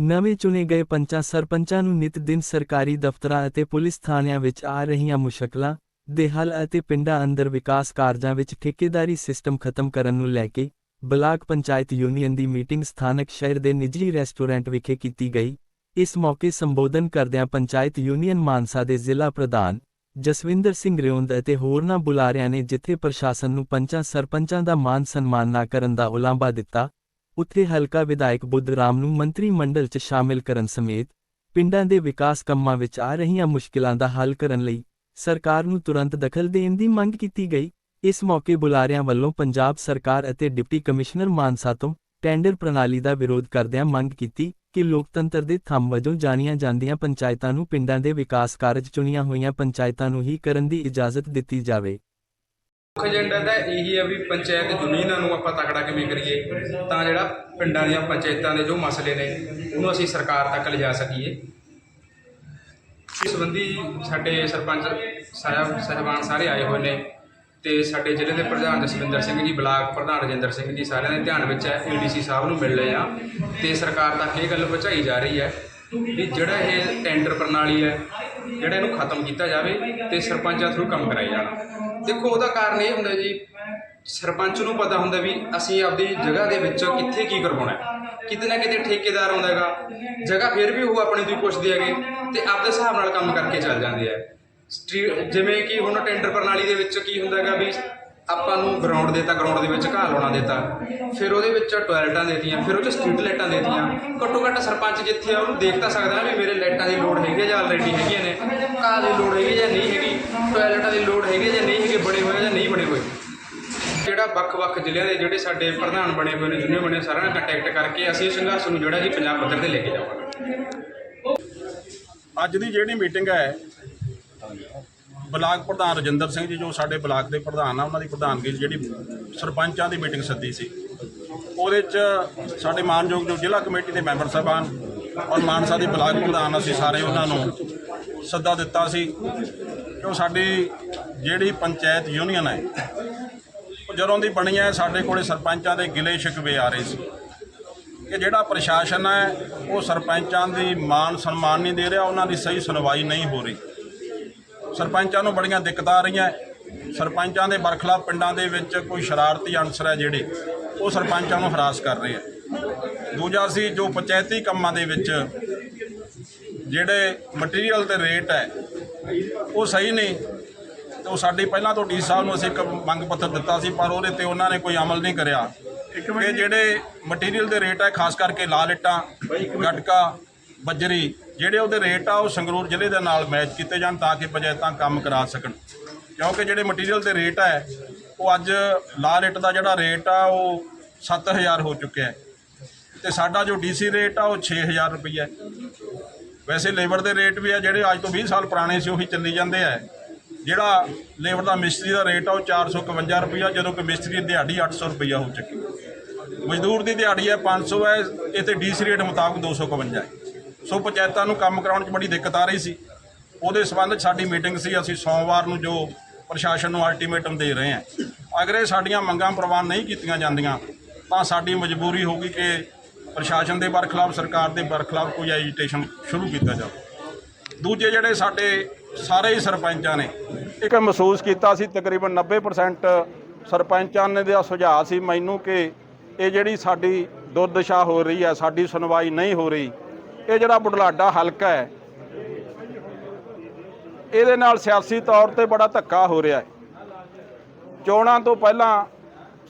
ਨਵੇਂ ਚੁਣੇ ਗਏ ਪੰਚਾਂ ਸਰਪੰਚਾਂ ਨੂੰ ਨਿਤ ਦਿਨ ਸਰਕਾਰੀ ਦਫ਼ਤਰਾਂ ਅਤੇ ਪੁਲਿਸ ਥਾਣਿਆਂ ਵਿੱਚ ਆ ਰਹੀਆਂ ਮੁਸ਼ਕਲਾਂ ਦੇ ਹੱਲ ਅਤੇ ਪਿੰਡਾਂ ਅੰਦਰ ਵਿਕਾਸ ਕਾਰਜਾਂ ਵਿੱਚ ਠੇਕੇਦਾਰੀ ਸਿਸਟਮ ਖਤਮ ਕਰਨ ਨੂੰ ਲੈ ਕੇ ਬਲਾਕ ਪੰਚਾਇਤ ਯੂਨੀਅਨ ਦੀ ਮੀਟਿੰਗ ਸਥਾਨਕ ਸ਼ਹਿਰ ਦੇ ਨਿੱਜੀ ਰੈਸਟੋਰੈਂਟ ਵਿਖੇ ਕੀਤੀ ਗਈ। ਇਸ ਮੌਕੇ ਸੰਬੋਧਨ ਕਰਦਿਆਂ ਪੰਚਾਇਤ ਯੂਨੀਅਨ ਮਾਨਸਾ ਦੇ ਜ਼ਿਲ੍ਹਾ ਪ੍ਰਧਾਨ ਜਸਵਿੰਦਰ ਸਿੰਘ ਰਿਉਂਦ ਅਤੇ ਹੋਰਨਾਂ ਬੁਲਾਰਿਆਂ ਨੇ ਜਿੱਥੇ ਪ੍ਰਸ਼ਾਸਨ ਨੂੰ ਪੰਚਾਂ ਸਰਪੰਚਾਂ ਦਾ ਮਾਨ ਸਨਮਾਨ ਨਾ ਕਰਨ ਦਾ ਉਲਾਂਭਾ ਦਿੱਤਾ ਉੱਥੇ ਹਲਕਾ ਵਿਧਾਇਕ ਬੁੱਧ ਰਾਮ ਨੂੰ ਮੰਤਰੀ ਮੰਡਲ 'ਚ ਸ਼ਾਮਿਲ ਕਰਨ ਸਮੇਤ ਪਿੰਡਾਂ ਦੇ ਵਿਕਾਸ ਕੰਮਾਂ ਵਿੱਚ ਆ ਰਹੀਆਂ ਮੁਸ਼ਕਿਲਾਂ ਦਾ ਹੱਲ ਕਰਨ ਲਈ ਸਰਕਾਰ ਨੂੰ ਤੁਰੰਤ ਦਖਲ ਦੇਣ ਦੀ ਮੰਗ ਕੀਤੀ ਗਈ। ਇਸ ਮੌਕੇ ਬੁਲਾਰਿਆਂ ਵੱਲੋਂ ਪੰਜਾਬ ਸਰਕਾਰ ਅਤੇ ਡਿਪਟੀ ਕਮਿਸ਼ਨਰ ਮਾਨਸਾ ਤੋਂ ਟੈਂਡਰ ਪ੍ਰਣਾਲੀ ਦਾ ਵਿਰੋਧ ਕਰਦਿਆਂ ਮੰਗ ਕੀਤੀ ਕਿ ਲੋਕਤੰਤਰ ਦੇ ਥੰਮ ਵਜੋਂ ਜਾਣੀਆਂ ਜਾਂਦੀਆਂ ਪੰਚਾਇਤਾਂ ਨੂੰ ਪਿੰਡਾਂ ਦੇ ਵਿਕਾਸ ਕਾਰਜ ਚੁਣੀਆਂ ਹੋਈਆਂ ਪੰਚਾਇਤਾਂ ਨੂੰ ਹੀ ਕਰਨ ਦੀ ਇਜਾਜ਼ਤ ਦਿੱਤੀ ਜਾਵੇ। ਮੁੱਖ ਏਜੰਡਾ ਤਾਂ ਇਹੀ ਹੈ ਵੀ ਪੰਚਾਇਤ ਜ਼ਮੀਨਾਂ ਨੂੰ ਆਪਾਂ ਤਕੜਾ ਕਿਵੇਂ ਕਰੀਏ? ਤਾਂ ਜਿਹੜਾ ਪਿੰਡਾਂ ਦੀਆਂ ਪੰਚਾਇਤਾਂ ਦੇ ਜੋ ਮਸਲੇ ਨੇ, ਉਹਨੂੰ ਅਸੀਂ ਸਰਕਾਰ ਤੱਕ ਲਿਜਾ ਸਕੀਏ। ਇਸ ਸੰਬੰਧੀ ਸਾਡੇ ਸਰਪੰਚ ਸਾਹਿਬ, ਸਹਿਬਾਨ ਸਾਰੇ ਆਏ ਹੋਏ ਨੇ ਤੇ ਸਾਡੇ ਜ਼ਿਲ੍ਹੇ ਦੇ ਪ੍ਰਧਾਨ ਜਸਵਿੰਦਰ ਸਿੰਘ ਜੀ, ਬਲਾਕ ਪ੍ਰਧਾਨ ਰਜਿੰਦਰ ਸਿੰਘ ਜੀ ਸਾਰਿਆਂ ਦੇ ਧਿਆਨ ਵਿੱਚ ਹੈ ਏਡੀਸੀ ਸਾਹਿਬ ਨੂੰ ਮਿਲ ਲਏ ਆ ਤੇ ਸਰਕਾਰ ਤੱਕ ਇਹ ਗੱਲ ਪਹੁੰਚਾਈ ਜਾ ਰਹੀ ਹੈ। ਵੀ ਜਿਹੜਾ ਇਹ ਟੈਂਡਰ ਪ੍ਰਣਾਲੀ ਹੈ, ਜਿਹੜਾ ਇਹਨੂੰ ਖਤਮ ਕੀਤਾ ਜਾਵੇ ਤੇ ਸਰਪੰਚਾਂ ਥਰੂ ਕੰਮ ਕਰਾਈ ਜਾਣਾ। ਦੇਖੋ, ਉਹਦਾ ਕਾਰਨ ਇਹ ਹੁੰਦਾ ਜੀ, ਸਰਪੰਚ ਨੂੰ ਪਤਾ ਹੁੰਦਾ ਵੀ ਅਸੀਂ ਆਪਦੀ ਜਗ੍ਹਾ ਦੇ ਵਿੱਚ ਕਿੱਥੇ ਕੀ ਕਰਵਾਉਣਾ ਕਿਤੇ ਨਾ ਕਿਤੇ ਠੇਕੇਦਾਰ ਆਉਂਦਾ ਹੈਗਾ, ਜਗ੍ਹਾ ਫਿਰ ਵੀ ਉਹ ਆਪਣੇ ਤੋਂ ਹੀ ਪੁੱਛਦੇ ਹੈਗੇ ਤੇ ਆਪਦੇ ਹਿਸਾਬ ਨਾਲ ਕੰਮ ਕਰਕੇ ਚੱਲ ਜਾਂਦੇ ਆ। ਸਟਰੀ- ਜਿਵੇਂ ਕਿ ਹੁਣ ਟੈਂਡਰ ਪ੍ਰਣਾਲੀ ਦੇ ਵਿੱਚ ਕੀ ਹੁੰਦਾ ਹੈਗਾ ਵੀ ਆਪਾਂ ਨੂੰ ਗਰਾਊਂਡ ਦੇਤਾ ਗਰਾਊਂਡ ਦੇ ਵਿੱਚ ਘਾਹ ਲਾਉਣਾ ਦੇਤਾ। ਫਿਰ ਉਹਦੇ ਵਿੱਚ ਟਾਇਲਟਾਂ ਦੇਤੀਆਂ, ਫਿਰ ਉਹ 'ਚ ਸਟਰੀਟ ਲਾਈਟਾਂ ਦੇਤੀਆਂ। ਘੱਟੋ ਘੱਟ ਸਰਪੰਚ ਜਿੱਥੇ ਆ, ਉਹਨੂੰ ਦੇਖ ਤਾਂ ਸਕਦਾ ਨਾ ਵੀ ਮੇਰੇ ਲਾਈਟਾਂ ਦੀ ਲੋੜ ਹੈਗੀ ਹੈ ਜਾਂ ਆਲਰੇਡੀ ਹੈਗੀਆਂ ਨੇ। ਘਾਹ ਦੀ ਲੋੜ ਹੈਗੀ ਜਾਂ ਨਹੀਂ ਹੈਗੀ ਟਾਇਲਟਾਂ ਦੀ ਲੋੜ ਹੈਗੀ ਜਾਂ ਨਹੀਂ ਹੈਗੇ, ਬਣੇ ਹੋਏ ਜਾਂ ਨਹੀਂ ਬਣੇ ਹੋਏ। ਜਿਹੜਾ ਵੱਖ-ਵੱਖ ਜ਼ਿਲ੍ਹਿਆਂ ਦੇ ਜਿਹੜੇ ਸਾਡੇ ਪ੍ਰਧਾਨ ਬਣੇ ਹੋਏ ਨੇ, ਜੁਨੇ ਬਣੇ, ਸਾਰਿਆਂ ਨਾਲ ਕੰਟੈਕਟ ਕਰਕੇ ਅਸੀਂ ਸੰਘਰਸ਼ ਨੂੰ ਜਿਹੜਾ ਜੀ ਪੰਜਾਬ ਪੱਧਰ ਤੇ ਲੈ ਕੇ ਜਾਵਾਂਗੇ। ਅੱਜ ਦੀ ਜਿਹੜੀ ਮੀਟਿੰਗ ਹੈ ਬਲਾਕ ਪ੍ਰਧਾਨ ਰਜਿੰਦਰ ਸਿੰਘ ਜੀ ਜੋ ਸਾਡੇ ਬਲਾਕ ਦੇ ਪ੍ਰਧਾਨ ਆ, ਉਹਨਾਂ ਦੀ ਪ੍ਰਧਾਨਗੀ 'ਚ ਜਿਹੜੀ ਸਰਪੰਚਾਂ ਦੀ ਮੀਟਿੰਗ ਸੱਦੀ ਸੀ। ਉਹਦੇ 'ਚ ਸਾਡੇ ਮਾਨਯੋਗ ਜੋ ਜ਼ਿਲ੍ਹਾ ਕਮੇਟੀ ਦੇ ਮੈਂਬਰ ਸਾਹਿਬਾਨ ਔਰ ਮਾਨਸਾ ਦੇ ਬਲਾਕ ਪ੍ਰਧਾਨ ਅਸੀਂ ਸਾਰੇ ਉਹਨਾਂ ਨੂੰ ਸੱਦਾ ਦਿੱਤਾ ਸੀ ਕਿਉਂ ਸਾਡੀ ਜਿਹੜੀ ਪੰਚਾਇਤ ਯੂਨੀਅਨ ਹੈ, ਉਹ ਜਦੋਂ ਦੀ ਬਣੀ ਹੈ, ਸਾਡੇ ਕੋਲੇ ਸਰਪੰਚਾਂ ਦੇ ਗਿਲੇ ਸ਼ਿਕਵੇ ਆ ਰਹੇ ਸੀ। ਕਿ ਜਿਹੜਾ ਪ੍ਰਸ਼ਾਸਨ ਹੈ, ਉਹ ਸਰਪੰਚਾਂ ਦੀ ਮਾਨ ਸਨਮਾਨ ਨਹੀਂ ਦੇ ਰਿਹਾ, ਉਹਨਾਂ ਦੀ ਸਹੀ ਸੁਣਵਾਈ ਨਹੀਂ ਹੋ ਰਹੀ। ਸਰਪੰਚਾਂ ਨੂੰ ਬੜੀਆਂ ਦਿੱਕਤਾਂ ਆ ਰਹੀਆਂ। ਸਰਪੰਚਾਂ ਦੇ ਬਰਖਲਾਫ ਪਿੰਡਾਂ ਦੇ ਵਿੱਚ ਕੋਈ ਸ਼ਰਾਰਤੀ ਅਨਸਰ ਹੈ ਜਿਹੜੇ ਉਹ ਸਰਪੰਚਾਂ ਨੂੰ ਹਰਾਸ ਕਰ ਰਹੇ ਆ। ਦੂਜਾ ਸੀ ਜੋ ਪੰਚਾਇਤੀ ਕੰਮਾਂ ਦੇ ਵਿੱਚ ਜਿਹੜੇ ਮਟੀਰੀਅਲ ਤੇ ਰੇਟ ਹੈ ਉਹ ਸਹੀ ਨਹੀਂ। ਤੇ ਉਹ ਸਾਡੀ ਪਹਿਲਾਂ ਤੋਂ ਡੀ ਸਾਹਿਬ ਨੂੰ ਅਸੀਂ ਇੱਕ ਮੰਗ ਪੱਤਰ ਦਿੱਤਾ ਸੀ ਪਰ ਉਹਦੇ ਤੇ ਉਹਨਾਂ ਨੇ ਕੋਈ ਅਮਲ ਨਹੀਂ ਕਰਿਆ। ਕਿ ਜਿਹੜੇ ਮਟੀਰੀਅਲ ਦੇ ਰੇਟ ਹੈ ਖਾਸ ਕਰਕੇ ਲਾਲ ਇੱਟਾਂ ਗਟਕਾ ਬੱਜਰੀ, ਜਿਹੜੇ ਉਹਦੇ ਰੇਟ ਆ ਉਹ ਸੰਗਰੂਰ ਜ਼ਿਲ੍ਹੇ ਦੇ ਨਾਲ ਮੈਚ ਕੀਤੇ ਜਾਣ ਤਾਂ ਕਿ ਪੰਚਾਇਤਾਂ ਕੰਮ ਕਰਾ ਸਕਣ। ਕਿਉਂਕਿ ਜਿਹੜੇ ਮਟੀਰੀਅਲ ਦੇ ਰੇਟ ਹੈ ਉਹ ਅੱਜ ਲਾਲ ਇੱਟ ਦਾ ਜਿਹੜਾ ਰੇਟ ਆ, ਉਹ 7000 ਹੋ ਚੁੱਕਿਆ ਹੈ। ਤੇ ਸਾਡਾ ਜੋ ਡੀਸੀ ਰੇਟ ਆ, ਉਹ 6000 ਰੁਪਈਆ ਵੈਸੇ ਲੇਬਰ ਦੇ ਰੇਟ ਵੀ ਆ, ਜਿਹੜੇ ਅੱਜ ਤੋਂ 20 ਸਾਲ ਪੁਰਾਣੇ ਸੀ, ਉਹੀ ਚੱਲੀ ਜਾਂਦੇ ਆ। ਜਿਹੜਾ ਲੇਬਰ ਦਾ ਮਿਸਤਰੀ ਦਾ ਰੇਟ ਆ, ਉਹ 451 ਰੁਪਈਆ, ਜਦੋਂ ਕਿ ਮਿਸਤਰੀ ਦੀ ਦਿਹਾੜੀ 800 ਰੁਪਈਆ ਹੋ ਚੁੱਕੀ ਮਜ਼ਦੂਰ ਦੀ ਦਿਹਾੜੀ ਹੈ 500 ਹੈ ਇਹ ਤੇ ਡੀਸੀ ਰੇਟ ਮੁਤਾਬਕ 251 ਹੈ। ਸੋ ਪੰਚਾਇਤਾਂ ਨੂੰ ਕੰਮ ਕਰਾਉਣ 'ਚ ਬੜੀ ਦਿੱਕਤ ਆ ਰਹੀ ਸੀ। ਉਹਦੇ ਸੰਬੰਧ ਸਾਡੀ ਮੀਟਿੰਗ ਸੀ, ਅਸੀਂ ਸੋਮਵਾਰ ਨੂੰ ਜੋ ਪ੍ਰਸ਼ਾਸਨ ਨੂੰ ਅਲਟੀਮੇਟਮ ਦੇ ਰਹੇ ਹਾਂ। ਅਗਰ ਇਹ ਸਾਡੀਆਂ ਮੰਗਾਂ ਪ੍ਰਵਾਨ ਨਹੀਂ ਕੀਤੀਆਂ ਜਾਂਦੀਆਂ, ਤਾਂ ਸਾਡੀ ਮਜਬੂਰੀ ਹੋਊਗੀ ਕਿ ਪ੍ਰਸ਼ਾਸਨ ਦੇ ਬਰਖਲਾਫ, ਸਰਕਾਰ ਦੇ ਬਰਖਲਾਫ ਕੋਈ ਐਜੀਟੇਸ਼ਨ ਸ਼ੁਰੂ ਕੀਤਾ ਜਾਵੇ। ਦੂਜੇ ਜਿਹੜੇ ਸਾਡੇ ਸਾਰੇ ਹੀ ਸਰਪੰਚਾਂ ਨੇ, ਇੱਕ ਮਹਿਸੂਸ ਕੀਤਾ ਸੀ, ਤਕਰੀਬਨ 90% ਸਰਪੰਚਾਂ ਨੇ ਦਾ ਸੁਝਾਅ ਸੀ ਮੈਨੂੰ ਕਿ ਇਹ ਜਿਹੜੀ ਸਾਡੀ ਦੁਰਦਸ਼ਾ ਹੋ ਰਹੀ ਹੈ, ਸਾਡੀ ਸੁਣਵਾਈ ਨਹੀਂ ਹੋ ਰਹੀ ਇਹ ਜਿਹੜਾ ਬੁਢਲਾਡਾ ਹਲਕਾ ਹੈ, ਇਹਦੇ ਨਾਲ ਸਿਆਸੀ ਤੌਰ ਤੇ ਬੜਾ ਧੱਕਾ ਹੋ ਰਿਹਾ ਹੈ। ਚੋਣਾਂ ਤੋਂ ਪਹਿਲਾਂ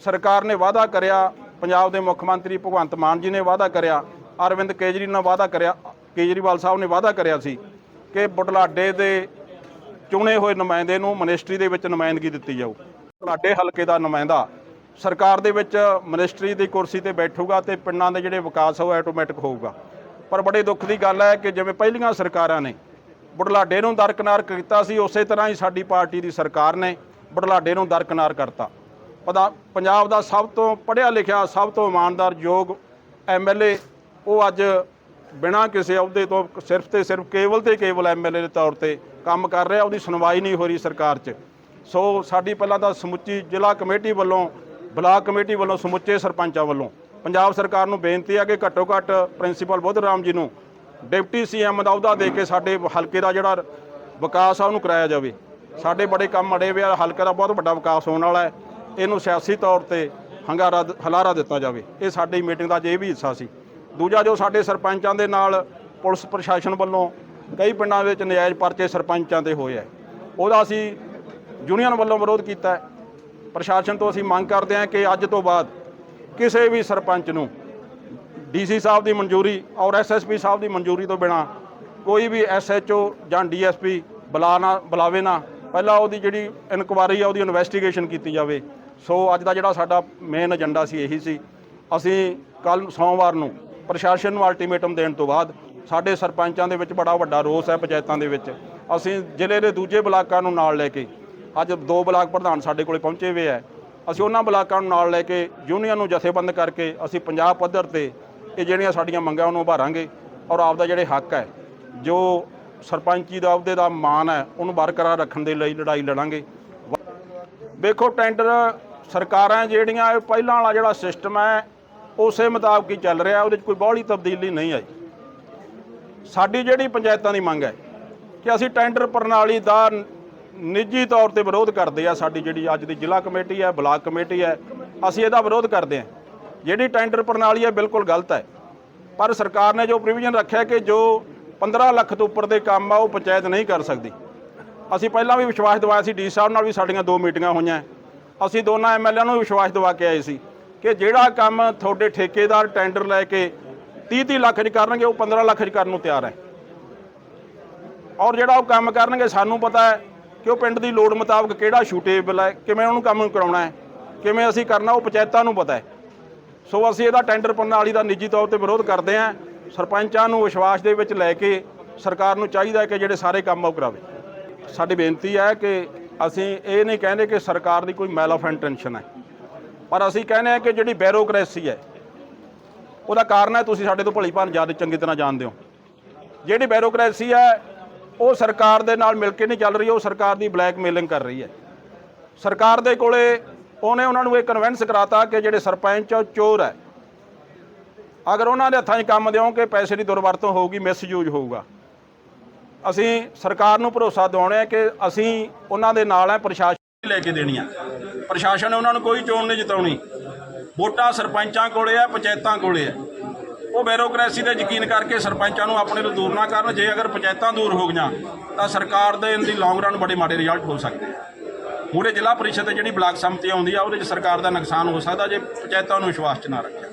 ਸਰਕਾਰ ਨੇ ਵਾਅਦਾ ਕਰਿਆ, ਪੰਜਾਬ ਦੇ ਮੁੱਖ ਮੰਤਰੀ ਭਗਵੰਤ ਮਾਨ ਜੀ ਨੇ ਵਾਅਦਾ ਕਰਿਆ, ਅਰਵਿੰਦ ਕੇਜਰੀਵਾਲ ਨੇ ਵਾਅਦਾ ਕਰਿਆ, ਕੇਜਰੀਵਾਲ ਸਾਹਿਬ ਨੇ ਵਾਅਦਾ ਕਰਿਆ ਸੀ ਕਿ ਬੁਢਲਾਡੇ ਦੇ ਚੁਣੇ ਹੋਏ ਨੁਮਾਇੰਦੇ ਨੂੰ ਮਿਨਿਸਟਰੀ ਦੇ ਵਿੱਚ ਨੁਮਾਇੰਦਗੀ ਦਿੱਤੀ ਜਾਊ। ਬੁਢਲਾਡੇ ਹਲਕੇ ਦਾ ਨੁਮਾਇੰਦਾ ਸਰਕਾਰ ਦੇ ਵਿੱਚ ਮਿਨਿਸਟਰੀ ਦੀ ਕੁਰਸੀ ਤੇ ਬੈਠੂਗਾ ਤੇ ਪਿੰਡਾਂ ਦੇ ਜਿਹੜੇ ਵਿਕਾਸ ਆ ਉਹ ਆਟੋਮੈਟਿਕ ਹੋਊਗਾ। ਪਰ ਬੜੇ ਦੁੱਖ ਦੀ ਗੱਲ ਹੈ ਕਿ ਜਿਵੇਂ ਪਹਿਲੀਆਂ ਸਰਕਾਰਾਂ ਨੇ ਬੁਢਲਾਡੇ ਨੂੰ ਦਰਕਨਾਰ ਕੀਤਾ ਸੀ, ਉਸੇ ਤਰ੍ਹਾਂ ਹੀ ਸਾਡੀ ਪਾਰਟੀ ਦੀ ਸਰਕਾਰ ਨੇ ਬੁਢਲਾਡੇ ਨੂੰ ਦਰਕਨਾਰ ਕਰਤਾ। ਪਤਾ ਪੰਜਾਬ ਦਾ ਸਭ ਤੋਂ ਪੜ੍ਹਿਆ ਲਿਖਿਆ, ਸਭ ਤੋਂ ਇਮਾਨਦਾਰ ਯੋਗ ਐਮਐਲਏ ਉਹ ਅੱਜ ਬਿਨਾਂ ਕਿਸੇ ਅਹੁਦੇ ਤੋਂ ਸਿਰਫ ਤੇ ਸਿਰਫ ਕੇਵਲ ਤੇ ਕੇਵਲ ਐਮਐਲਏ ਦੇ ਤੌਰ ਤੇ ਕੰਮ ਕਰ ਰਿਹਾ, ਉਹਦੀ ਸੁਣਵਾਈ ਨਹੀਂ ਹੋ ਰਹੀ ਸਰਕਾਰ 'ਚ। ਸੋ ਸਾਡੀ ਪਹਿਲਾਂ ਤਾਂ ਸਮੁੱਚੀ ਜ਼ਿਲ੍ਹਾ ਕਮੇਟੀ ਵੱਲੋਂ, ਬਲਾਕ ਕਮੇਟੀ ਵੱਲੋਂ ਸਮੁੱਚੇ ਸਰਪੰਚਾਂ ਵੱਲੋਂ ਪੰਜਾਬ ਸਰਕਾਰ ਨੂੰ ਬੇਨਤੀ ਹੈ ਕਿ ਘੱਟੋ ਘੱਟ ਪ੍ਰਿੰਸੀਪਲ ਬੁੱਧ ਰਾਮ ਜੀ ਨੂੰ ਡਿਪਟੀ ਸੀਐਮ ਦਾ ਅਹੁਦਾ ਦੇ ਕੇ ਸਾਡੇ ਹਲਕੇ ਦਾ ਜਿਹੜਾ ਵਿਕਾਸ ਆ ਉਹਨੂੰ ਕਰਾਇਆ ਜਾਵੇ। ਸਾਡੇ ਬੜੇ ਕੰਮ ਅੜੇ ਹੋਏ ਆ, ਹਲਕੇ ਦਾ ਬਹੁਤ ਵੱਡਾ ਵਿਕਾਸ ਹੋਣ ਵਾਲਾ ਹੈ। ਇਹਨੂੰ ਸਿਆਸੀ ਤੌਰ ਤੇ ਹੰਗਾਰਾ ਹਲਾਰਾ ਦਿੱਤਾ ਜਾਵੇ। ਇਹ ਸਾਡੀ ਮੀਟਿੰਗ ਦਾ ਅੱਜ ਵੀ ਹਿੱਸਾ ਸੀ। ਦੂਜਾ ਜੋ ਸਾਡੇ ਸਰਪੰਚਾਂ ਦੇ ਨਾਲ ਪੁਲਿਸ ਪ੍ਰਸ਼ਾਸਨ ਵੱਲੋਂ ਕਈ ਪਿੰਡਾਂ ਵਿੱਚ ਨਜਾਇਜ਼ ਪਰਚੇ ਸਰਪੰਚਾਂ ਤੇ ਹੋਏ ਆ। ਉਹਦਾ ਅਸੀਂ ਯੂਨੀਅਨ ਵੱਲੋਂ ਵਿਰੋਧ ਕੀਤਾ ਪ੍ਰਸ਼ਾਸਨ ਤੋਂ ਅਸੀਂ ਮੰਗ ਕਰਦੇ ਹਾਂ ਕਿ ਅੱਜ ਤੋਂ ਬਾਅਦ ਕਿਸੇ ਵੀ ਸਰਪੰਚ ਨੂੰ, ਡੀਸੀ ਸਾਹਿਬ ਦੀ ਮਨਜ਼ੂਰੀ ਔਰ ਐਸਐਸਪੀ ਸਾਹਿਬ ਦੀ ਮਨਜ਼ੂਰੀ ਤੋਂ ਬਿਨਾ ਕੋਈ ਵੀ ਐਸਐਚਓ ਜਾਂ ਡੀਐਸਪੀ ਬੁਲਾਣਾ ਬੁਲਾਵੇ ਨਾ, ਪਹਿਲਾਂ ਉਹਦੀ ਜਿਹੜੀ ਇਨਕੁਆਰੀ ਆ, ਉਹਦੀ ਇਨਵੈਸਟੀਗੇਸ਼ਨ ਕੀਤੀ ਜਾਵੇ। ਸੋ ਅੱਜ ਦਾ ਜਿਹੜਾ ਸਾਡਾ ਮੇਨ ਏਜੰਡਾ ਸੀ, ਇਹੀ ਸੀ। ਅਸੀਂ ਕੱਲ ਸੋਮਵਾਰ ਨੂੰ ਪ੍ਰਸ਼ਾਸਨ ਨੂੰ ਅਲਟੀਮੇਟਮ ਦੇਣ ਤੋਂ ਬਾਅਦ ਸਾਡੇ ਸਰਪੰਚਾਂ ਦੇ ਵਿੱਚ ਬੜਾ ਵੱਡਾ ਰੋਸ ਹੈ ਪੰਚਾਇਤਾਂ ਦੇ ਵਿੱਚ। ਅਸੀਂ ਜ਼ਿਲ੍ਹੇ ਦੇ ਦੂਜੇ ਬਲਾਕਾਂ ਨੂੰ ਨਾਲ ਲੈ ਕੇ ਅੱਜ ਦੋ ਬਲਾਕ ਪ੍ਰਧਾਨ ਸਾਡੇ ਕੋਲੇ ਪਹੁੰਚੇ ਹੋਏ ਹੈ। ਅਸੀਂ ਉਹਨਾਂ ਬਲਾਕਾਂ ਨੂੰ ਨਾਲ ਲੈ ਕੇ ਯੂਨੀਅਨ ਨੂੰ ਜਥੇਬੰਦ ਕਰਕੇ ਅਸੀਂ ਪੰਜਾਬ ਪੱਧਰ ਤੇ ਇਹ ਜਿਹੜੀਆਂ ਸਾਡੀਆਂ ਮੰਗਾਂ ਉਹਨੂੰ ਉਭਾਰਾਂਗੇ ਔਰ ਆਪਦਾ ਜਿਹੜੇ ਹੱਕ ਹੈ, ਜੋ ਸਰਪੰਚੀ ਦਾ ਅਹੁਦੇ ਦਾ ਮਾਣ ਹੈ, ਉਹਨੂੰ ਬਰਕਰਾਰ ਰੱਖਣ ਦੇ ਲਈ ਲੜਾਈ ਲੜਾਂਗੇ। ਵੇਖੋ ਟੈਂਡਰ ਸਰਕਾਰਾਂ ਜਿਹੜੀਆਂ, ਇਹ ਪਹਿਲਾਂ ਵਾਲਾ ਜਿਹੜਾ ਸਿਸਟਮ ਹੈ, ਉਸੇ ਮੁਤਾਬਕ ਹੀ ਚੱਲ ਰਿਹਾ, ਉਹਦੇ 'ਚ ਕੋਈ ਬਹੁਤੀ ਤਬਦੀਲੀ ਨਹੀਂ ਆਈ। ਸਾਡੀ ਜਿਹੜੀ ਪੰਚਾਇਤਾਂ ਦੀ ਮੰਗ ਹੈ ਕਿ ਅਸੀਂ ਟੈਂਡਰ ਪ੍ਰਣਾਲੀ ਦਾ ਨਿੱਜੀ ਤੌਰ ਤੇ ਵਿਰੋਧ ਕਰਦੇ ਆ ਸਾਡੀ ਜਿਹੜੀ ਅੱਜ ਦੀ ਜ਼ਿਲ੍ਹਾ ਕਮੇਟੀ ਹੈ, ਬਲਾਕ ਕਮੇਟੀ ਹੈ, ਅਸੀਂ ਇਹਦਾ ਵਿਰੋਧ ਕਰਦੇ ਹਾਂ। ਜਿਹੜੀ ਟੈਂਡਰ ਪ੍ਰਣਾਲੀ ਹੈ ਬਿਲਕੁਲ ਗਲਤ ਹੈ। ਪਰ ਸਰਕਾਰ ਨੇ ਜੋ ਪ੍ਰੋਵੀਜ਼ਨ ਰੱਖਿਆ ਕਿ ਜੋ 15 ਲੱਖ ਤੋਂ ਉੱਪਰ ਦੇ ਕੰਮ ਆ, ਉਹ ਪੰਚਾਇਤ ਨਹੀਂ ਕਰ ਸਕਦੀ। ਅਸੀਂ ਪਹਿਲਾਂ ਵੀ ਵਿਸ਼ਵਾਸ ਦਿਵਾਇਆ ਸੀ, ਡੀ ਸਾਹਿਬ ਨਾਲ ਵੀ ਸਾਡੀਆਂ ਦੋ ਮੀਟਿੰਗਾਂ ਹੋਈਆਂ। ਅਸੀਂ ਦੋਨਾਂ ਐਮਐਲਏ ਨੂੰ ਵੀ ਵਿਸ਼ਵਾਸ ਦਿਵਾ ਕੇ ਆਏ ਸੀ ਕਿ ਜਿਹੜਾ ਕੰਮ ਤੁਹਾਡੇ ਠੇਕੇਦਾਰ ਟੈਂਡਰ ਲੈ ਕੇ 30-30 ਲੱਖ 'ਚ ਕਰਨਗੇ, ਉਹ 15 ਲੱਖ 'ਚ ਕਰਨ ਨੂੰ ਤਿਆਰ ਹੈ। ਔਰ ਜਿਹੜਾ ਉਹ ਕੰਮ ਕਰਨਗੇ, ਸਾਨੂੰ ਪਤਾ ਹੈ ਕਿ ਉਹ ਪਿੰਡ ਦੀ ਲੋੜ ਮੁਤਾਬਕ ਕਿਹੜਾ ਸ਼ੂਟੇਬਲ ਹੈ? ਕਿਵੇਂ ਉਹਨੂੰ ਕੰਮ ਨੂੰ ਕਰਾਉਣਾ ਹੈ? ਕਿਵੇਂ ਅਸੀਂ ਕਰਨਾ, ਉਹ ਪੰਚਾਇਤਾਂ ਨੂੰ ਪਤਾ ਹੈ। ਸੋ ਅਸੀਂ ਇਹਦਾ ਟੈਂਡਰ ਪ੍ਰਣਾਲੀ ਦਾ ਨਿੱਜੀ ਤੌਰ ਤੇ ਵਿਰੋਧ ਕਰਦੇ ਹਾਂ। ਸਰਪੰਚਾਂ ਨੂੰ ਵਿਸ਼ਵਾਸ ਦੇ ਵਿੱਚ ਲੈ ਕੇ ਸਰਕਾਰ ਨੂੰ ਚਾਹੀਦਾ ਹੈ ਕਿ ਜਿਹੜੇ ਸਾਰੇ ਕੰਮ ਆ ਉਹ ਕਰਾਵੇ। ਸਾਡੀ ਬੇਨਤੀ ਹੈ ਕਿ ਅਸੀਂ ਇਹ ਨਹੀਂ ਕਹਿੰਦੇ ਕਿ ਸਰਕਾਰ ਦੀ ਕੋਈ ਮੈਲ ਆਫ ਇੰਟੈਂਸ਼ਨ ਹੈ। ਪਰ ਅਸੀਂ ਕਹਿੰਦੇ ਹਾਂ ਕਿ ਜਿਹੜੀ ਬਿਊਰੋਕ੍ਰੇਸੀ ਹੈ, ਉਹਦਾ ਕਾਰਨ ਹੈ ਤੁਸੀਂ ਸਾਡੇ ਤੋਂ ਭਲੀ ਭਾਨ ਜ਼ਿਆਦਾ ਚੰਗੀ ਤਰ੍ਹਾਂ ਜਾਣਦੇ ਹੋ। ਜਿਹੜੀ ਬਿਊਰੋਕ੍ਰੇਸੀ ਹੈ ਉਹ ਸਰਕਾਰ ਦੇ ਨਾਲ ਮਿਲ ਕੇ ਨਹੀਂ ਚੱਲ ਰਹੀ, ਉਹ ਸਰਕਾਰ ਦੀ ਬਲੈਕਮੇਲਿੰਗ ਕਰ ਰਹੀ ਹੈ। ਸਰਕਾਰ ਦੇ ਕੋਲੇ ਉਹਨੇ ਉਹਨਾਂ ਨੂੰ ਇਹ ਕਨਵਿੰਸ ਕਰਾਤਾ ਕਿ ਜਿਹੜੇ ਸਰਪੰਚ ਆ, ਉਹ ਚੋਰ ਹੈ। ਅਗਰ ਉਹਨਾਂ ਦੇ ਹੱਥਾਂ 'ਚ ਕੰਮ ਦਿਓਗੇ ਪੈਸੇ ਦੀ ਦੁਰਵਰਤੋਂ ਹੋਊਗੀ ਮਿਸਯੂਜ਼ ਹੋਊਗਾ। ਅਸੀਂ ਸਰਕਾਰ ਨੂੰ ਭਰੋਸਾ ਦਿਵਾਉਣਾ ਹੈ ਕਿ ਅਸੀਂ ਉਹਨਾਂ ਦੇ ਨਾਲ ਹੈ, ਪ੍ਰਸ਼ਾਸਨ ਲੈ ਕੇ ਦੇਣੀਆਂ ਪ੍ਰਸ਼ਾਸਨ ਨੇ ਉਹਨਾਂ ਨੂੰ ਕੋਈ ਚੋਣ ਨਹੀਂ ਜਿਤਾਉਣੀ। ਵੋਟਾਂ ਸਰਪੰਚਾਂ ਕੋਲੇ ਆ, ਪੰਚਾਇਤਾਂ ਕੋਲੇ ਆ। ਉਹ ਬਿਊਰੋਕ੍ਰੇਸੀ ਤੇ ਯਕੀਨ ਕਰਕੇ ਸਰਪੰਚਾਂ ਨੂੰ ਆਪਣੇ ਤੋਂ ਦੂਰ ਨਾ ਕਰਨ। ਜੇ ਅਗਰ ਪੰਚਾਇਤਾਂ ਦੂਰ ਹੋ ਗਈਆਂ, ਤਾਂ ਸਰਕਾਰ ਦੇ ਇਨ ਦੀ ਲੌਂਗ ਰਨ ਬੜੇ ਮਾੜੇ ਰਿਜ਼ਲਟ ਹੋ ਸਕਦੇ ਆ। ਮੂਰੇ ਜ਼ਿਲ੍ਹਾ ਪਰਿਸ਼ਦ ਤੇ ਜਿਹੜੀ ਬਲਾਕ ਸੰਮਤੀ ਆਉਂਦੀ ਆ, ਉਹਦੇ 'ਚ ਸਰਕਾਰ ਦਾ ਨੁਕਸਾਨ ਹੋ ਸਕਦਾ ਜੇ ਪੰਚਾਇਤਾਂ ਨੂੰ ਵਿਸ਼ਵਾਸ 'ਚ ਨਾ ਰੱਖਿਆ।